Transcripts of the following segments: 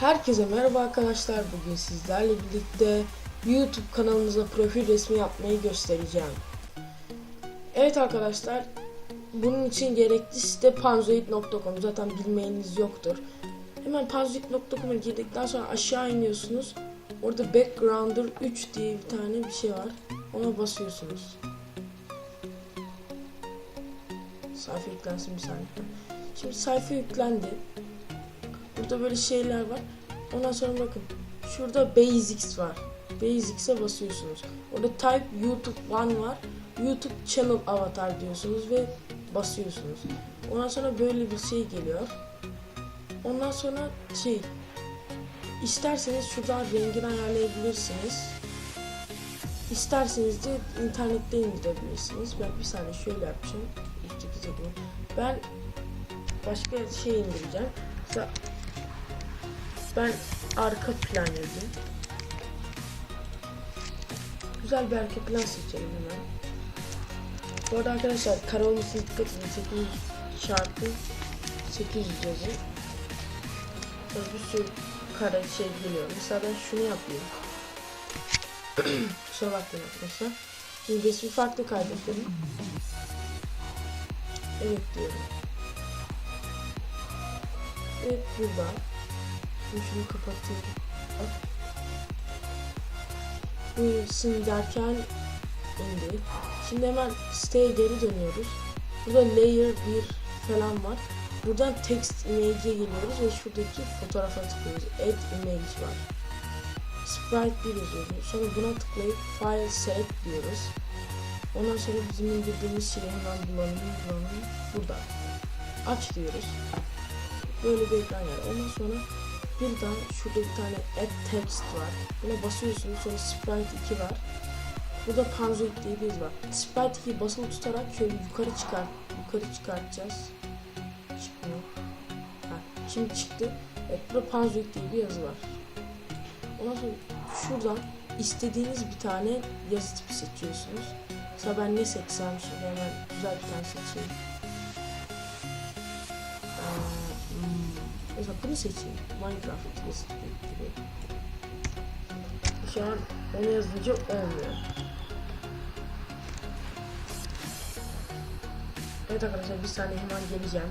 Herkese merhaba arkadaşlar. Bugün sizlerle birlikte YouTube kanalımıza profil resmi yapmayı göstereceğim. Evet arkadaşlar, bunun için gerekli site panzoid.com. Zaten bilmeyeniniz yoktur. Hemen panzoid.com'a girdikten sonra aşağı iniyorsunuz. Orada Backgrounder 3 diye bir tane bir şey var. Ona basıyorsunuz. Sayfa yüklensin bir saniye. Şimdi sayfa yüklendi. Burada böyle şeyler var. Ondan sonra bakın. Şurada Basics var. Basics'e basıyorsunuz. Orada Type YouTube One var. YouTube Channel Avatar diyorsunuz ve basıyorsunuz. Ondan sonra böyle bir şey geliyor. Ondan sonra şey isterseniz şuradan rengini ayarlayabilirsiniz. İsterseniz de internette indirebilirsiniz. Ben bir saniye şöyle yapacağım. Ben başka şey indireceğim. Mesela ben arka plan yazayım. Güzel bir arka plan seçelim hemen. Bu arada arkadaşlar kare olmasına dikkat edin. 800 çarpı 800 yazın. Bir sürü kare şey geliyor. Mesela ben şunu yapayım. Kusura bakmayın arkadaşlar. Şimdi resmi farklı kaydedelim. Evet diyorum. Evet burada. Şimdi şunu kapatıyorum. Buyursun derken indi. Şimdi hemen siteye geri dönüyoruz. Burada layer 1 falan var. Buradan text image'e geliyoruz ve şuradaki fotoğrafa tıklıyoruz. Add image var. Sprite 1 yazıyoruz. Sonra buna tıklayıp file select diyoruz. Ondan sonra bizim indirdiğimiz şeyi hemen bulalım, bulalım. Burada. Aç diyoruz. Böyle bir ekran var. Ondan sonra birden şurada bir tane add text var. Buna basıyorsunuz sonra sprite 2 var. Burada panzoid diye bir var. Sprite 2'yi basılı tutarak şöyle yukarı çıkar, yukarı çıkartacağız. Çıkmıyor. Ha, şimdi çıktı. Evet burada panzoid diye bir yazı var. Ondan sonra şuradan istediğiniz bir tane yazı tipi seçiyorsunuz. Mesela ben ne seçsem şimdi hemen güzel bir tane seçeyim. Mesela bunu seçeyim. Minecraft tipi gibi. Şu an onu yazınca olmuyor. Evet arkadaşlar bir saniye hemen geleceğim.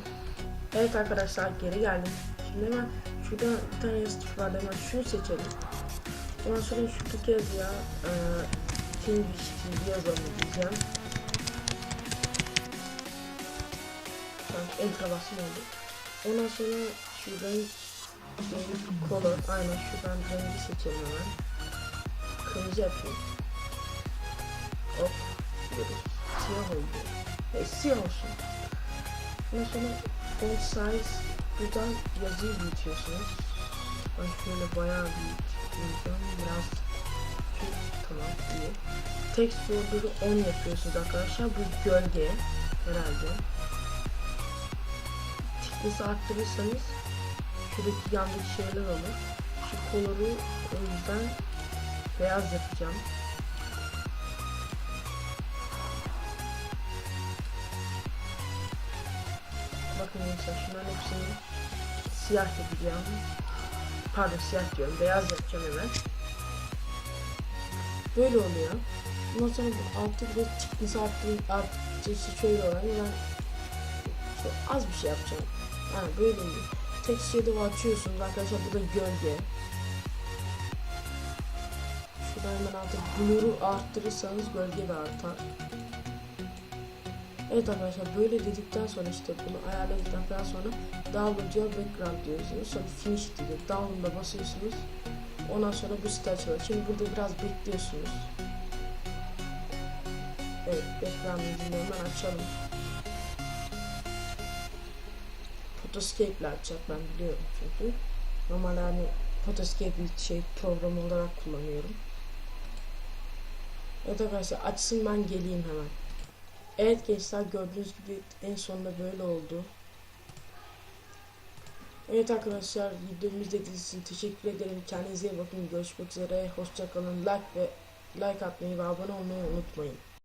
Evet arkadaşlar geri geldim. Şimdi hemen şurada bir tane yazı tipi vardı hemen şunu seçelim. Ondan sonra şuradaki yazıya e, English TV yazalım diyeceğim. Tamam enter'a basma oldu. Ondan sonra şu renk renk color aynen şuradan rengi seçelim hemen. Kırmızı yapayım. Hop. Böyle siyah oldu. E, siyah olsun. Ondan sonra font size buradan yazıyı büyütüyorsunuz. Ben şöyle bayağı büyüteceğim. Biraz. Tamam iyi. Text border'ı 10 yapıyorsunuz arkadaşlar. Bu gölge herhalde. Thickness'ı arttırırsanız şuradaki yandaki şeyler olur. Şu koloru o yüzden beyaz yapacağım. Bakın mesela şunların hepsini siyah yapacağım. Pardon siyah diyorum. Beyaz yapacağım hemen. Böyle oluyor. Ondan sonra bu altı bir de çıkması arttırı, arttırıcı şöyle olan ben çok az bir şey yapacağım. Ha böyle mi? Tek şeyde açıyorsunuz arkadaşlar bu da gölge. Şurada hemen artık blur'u arttırırsanız gölge de artar. Evet arkadaşlar böyle dedikten sonra işte bunu ayarladıktan sonra download your background diyorsunuz. Sonra finish diyor. Download'a basıyorsunuz. Ondan sonra bu site açılıyor. Şimdi burada biraz bekliyorsunuz. Evet, background'ımızı hemen açalım. Photoscape ile açacak ben biliyorum çünkü. Normalde hani Photoscape bir şey program olarak kullanıyorum. Evet arkadaşlar açsın ben geleyim hemen. Evet gençler gördüğünüz gibi en sonunda böyle oldu. Evet arkadaşlar videomu izlediğiniz için teşekkür ederim. Kendinize iyi bakın. Görüşmek üzere. Hoşçakalın. Like ve like atmayı ve abone olmayı unutmayın.